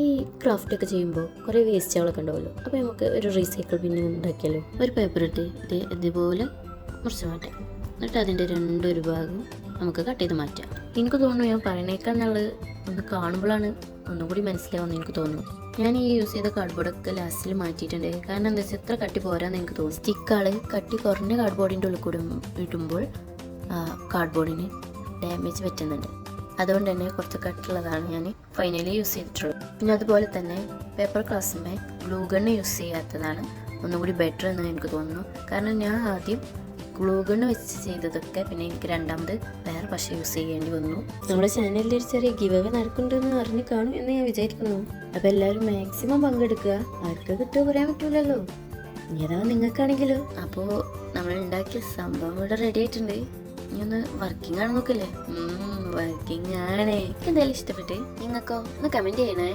ഈ ക്രാഫ്റ്റ് ഒക്കെ ചെയ്യുമ്പോൾ കുറേ വേസ്റ്റുകളൊക്കെ ഉണ്ടാവുമല്ലോ. അപ്പോൾ നമുക്ക് ഒരു റീസൈക്കിൾ പിന്നെ ഉണ്ടാക്കിയാലോ? ഒരു പേപ്പർ ഇട്ട് ഇത് ഇതുപോലെ മുറിച്ച് മാറ്റാം. എന്നിട്ട് അതിന്റെ രണ്ടൊരു ഭാഗം നമുക്ക് കട്ട് ചെയ്ത് മാറ്റാം. എനിക്ക് തോന്നുന്നു ഞാൻ പറയണേക്കാൾ എന്നുള്ളത് ഒന്ന് കാണുമ്പോഴാണ് ഒന്നും കൂടി മനസ്സിലാവുമെന്ന് എനിക്ക് തോന്നുന്നു ഞാൻ ഈ യൂസ് ചെയ്ത കാർഡ്ബോർഡൊക്കെ ലാസ്റ്റിൽ മാറ്റിയിട്ടുണ്ട്. കാരണം എന്താ വെച്ചാൽ എത്ര കട്ടി പോരാന്ന് എനിക്ക് തോന്നുന്നു. സ്റ്റിക്കാൾ കട്ടി കുറഞ്ഞ കാർഡ്ബോർഡിന്റെ ഉള്ളിൽ കൂടെ ഇടുമ്പോൾ കാർഡ്ബോർഡിന് ഡാമേജ് പറ്റുന്നുണ്ട്. അതുകൊണ്ട് തന്നെ കുറച്ച് കട്ടുള്ളതാണ് ഞാൻ ഫൈനലി യൂസ് ചെയ്തിട്ടുള്ളത്. പിന്നെ അതുപോലെ തന്നെ പേപ്പർ ക്ലാസ്സിന്റെ ഗ്ലൂ ഗണ്ണ് യൂസ് ചെയ്യാത്തതാണ് ഒന്നുകൂടി ബെറ്റർ എന്ന് എനിക്ക് തോന്നുന്നു. കാരണം ഞാൻ ആദ്യം ഗ്ലൂ വെച്ച് ചെയ്തതൊക്കെ പിന്നെ എനിക്ക് രണ്ടാമത് വേറെ പശ യൂസ് ചെയ്യേണ്ടി വന്നു. നമ്മുടെ ചാനലിൽ ഒരു ചെറിയ ഗിവ് അവ നടക്കുന്നുണ്ടെന്ന് അറിഞ്ഞു കാണും എന്ന് ഞാൻ വിചാരിക്കുന്നു. അപ്പം എല്ലാവരും മാക്സിമം പങ്കെടുക്കുക. ആർക്ക് കിട്ടുമോ പറയാൻ പറ്റൂലല്ലോ. ഇനി അതാ നിങ്ങൾക്കാണെങ്കിലോ. അപ്പോൾ നമ്മൾ ഉണ്ടാക്കിയ സംഭവം ഇവിടെ റെഡി ആയിട്ടുണ്ട്. ഇനി ഒന്ന് വർക്കിംഗ് ആണ് നോക്കല്ലേ വർക്കിംഗ് ആണ്. എന്തായാലും ഇഷ്ടപ്പെട്ട് നിങ്ങൾക്കോ ഒന്ന് കമന്റ് ചെയ്യണേ.